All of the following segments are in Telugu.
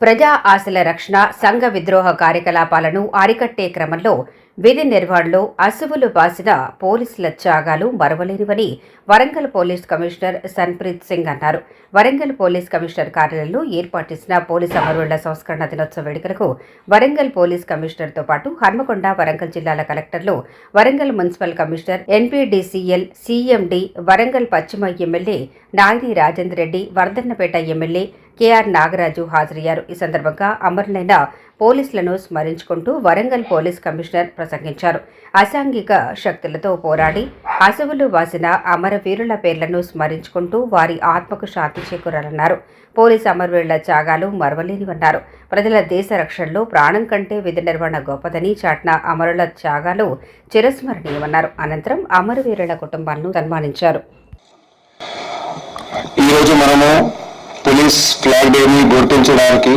ప్రజా ఆశల రక్షణ సంఘ విద్రోహ కార్యకలాపాలను అరికట్టే క్రమంలో విధి నిర్వహణలో అసువులు బాసిన పోలీసుల త్యాగాలు మరవలేనివని వరంగల్ పోలీస్ కమిషనర్ సన్ప్రీత్ సింగ్ అన్నారు. వరంగల్ పోలీస్ కమిషనర్ కార్యాలయంలో ఏర్పాటు చేసిన పోలీస్ అమరుల సంస్కరణ దినోత్సవ వేడుకలకు వరంగల్ పోలీస్ కమిషనర్తో పాటు హన్మకొండ వరంగల్ జిల్లాల కలెక్టర్లు Warangal municipal commissioner NPDCL CMD Warangal పశ్చిమ MLA Nagini Rajender Reddy Wardhannapet MLA KR Nagaraju హాజరయ్యారు. ఈ సందర్భంగా అమరులైన పోలీసులను స్మరించుకుంటూ వరంగల్ పోలీస్ కమిషనర్ ప్రసంగించారు. అసాంఘిక శక్తులతో పోరాడి అసవులు వాసిన అమరవీరుల పేర్లను స్మరించుకుంటూ వారి ఆత్మకు శాంతి చేకూరాలన్నారు. పోలీస్ అమరవీరుల త్యాగాలు మరవలేనివన్నారు. ప్రజల దేశ రక్షణలో ప్రాణం కంటే విధి నిర్వహణ గొప్పదని చాటిన అమరుల త్యాగాలు చిరస్మరణీయమన్నారు. అనంతరం అమరవీరుల కుటుంబాలను సన్మానించారు. ఈరోజు మనము పోలీస్ ఫ్లాగ్ డేని గుర్తించడానికి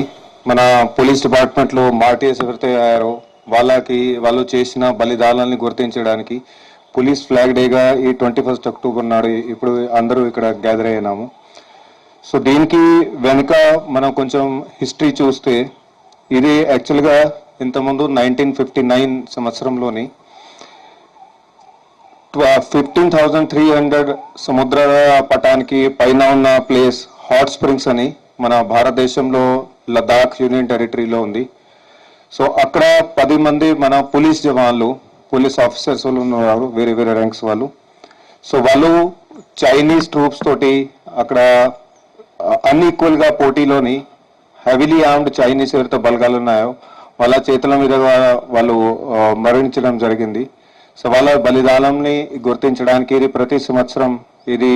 మన పోలీస్ డిపార్ట్మెంట్లో మార్టీఎస్ ఎవరైతే అయ్యారో వాళ్ళకి వాళ్ళు చేసిన బలిదానాలని గుర్తించడానికి పోలీస్ ఫ్లాగ్ డేగా ఈ ట్వంటీ ఫస్ట్ అక్టోబర్ నాడు ఇప్పుడు అందరూ ఇక్కడ గ్యాదర్ అయినాము. సో దీనికి వెనుక మనం కొంచెం హిస్టరీ చూస్తే ఇది యాక్చువల్గా ఇంతకుముందు నైన్టీన్ ఫిఫ్టీ నైన్ సంవత్సరంలోని ఫిఫ్టీన్ థౌజండ్ త్రీ హండ్రెడ్ సముద్ర పటానికి పైన ఉన్న ప్లేస్ హాట్ స్ప్రింగ్స్ అని మన భారతదేశంలో లదాఖ్ యూనియన్ టెరిటరీలో ఉంది. సో అక్కడ పది మంది మన పోలీస్ జవాన్లు పోలీస్ ఆఫీసర్స్ వాళ్ళు ఉన్నారు వేరే వేరే ర్యాంక్స్ వాళ్ళు. సో వాళ్ళు చైనీస్ ట్రూప్స్ తోటి అక్కడ అన్ఈక్వల్గా పోటీలోని హెవీలీ ఆర్మ్డ్ చైనీస్ ఎవరితో బలగాలు ఉన్నాయో వాళ్ళ చేతుల మీద వాళ్ళు మరణించడం జరిగింది. సో వాళ్ళ బలిదానంని గుర్తించడానికి ఇది ప్రతి సంవత్సరం ఇది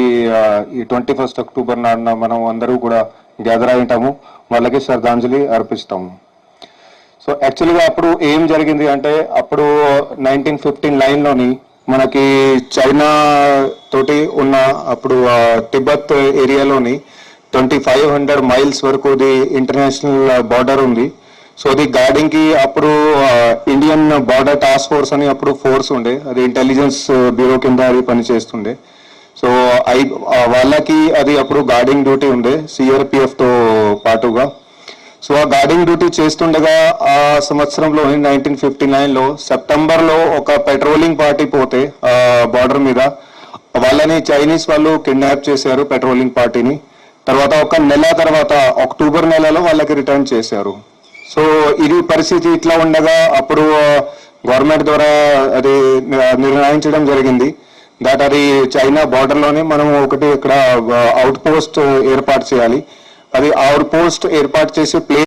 ఈ ట్వంటీ ఫస్ట్ అక్టోబర్ నాడున మనం అందరూ కూడా గ్యాదర్ అయి ఉంటాము. వాళ్ళకి శ్రద్ధాంజలి అర్పిస్తాము. సో యాక్చువల్గా అప్పుడు ఏం జరిగింది అంటే అప్పుడు నైన్టీన్ ఫిఫ్టీన్ లైన్లోని మనకి చైనా తోటి ఉన్న అప్పుడు ఆ, ఏరియాలోని ట్వంటీ ఫైవ్ హండ్రెడ్ మైల్స్ వరకు ఇది ఇంటర్నేషనల్ బార్డర్ ఉంది. సో అది గార్డింగ్కి అప్పుడు ఇండియన్ బార్డర్ టాస్క్ ఫోర్స్ అని అప్పుడు ఫోర్స్ ఉండే. అది ఇంటెలిజెన్స్ బ్యూరో కింద అది పనిచేస్తుండే. సో ఐ వాళ్ళకి అది అప్పుడు గార్డింగ్ డ్యూటీ ఉండే సిఆర్పిఎఫ్తో పాటుగా. సో ఆ గార్డింగ్ డ్యూటీ చేస్తుండగా ఆ సంవత్సరంలో నైన్టీన్ ఫిఫ్టీ నైన్లో సెప్టెంబర్లో ఒక పెట్రోలింగ్ పార్టీ పోతే బార్డర్ మీద వాళ్ళని చైనీస్ వాళ్ళు కిడ్నాప్ చేశారు పెట్రోలింగ్ పార్టీని తర్వాత ఒక నెల తర్వాత అక్టోబర్ నెలలో వాళ్ళకి రిటర్న్ చేశారు. సో ఇది పరిస్థితి ఇట్లా ఉండగా అప్పుడు గవర్నమెంట్ ద్వారా అది నిర్ణయించడం జరిగింది. దట్ అది చైనా బార్డర్లోనే మనం ఒకటి ఇక్కడ uh, అవుట్ పోస్ట్ uh, ఏర్పాటు చేయాలి. అది అవుట్ పోస్ట్ ఏర్పాటు చేసే ప్లేస్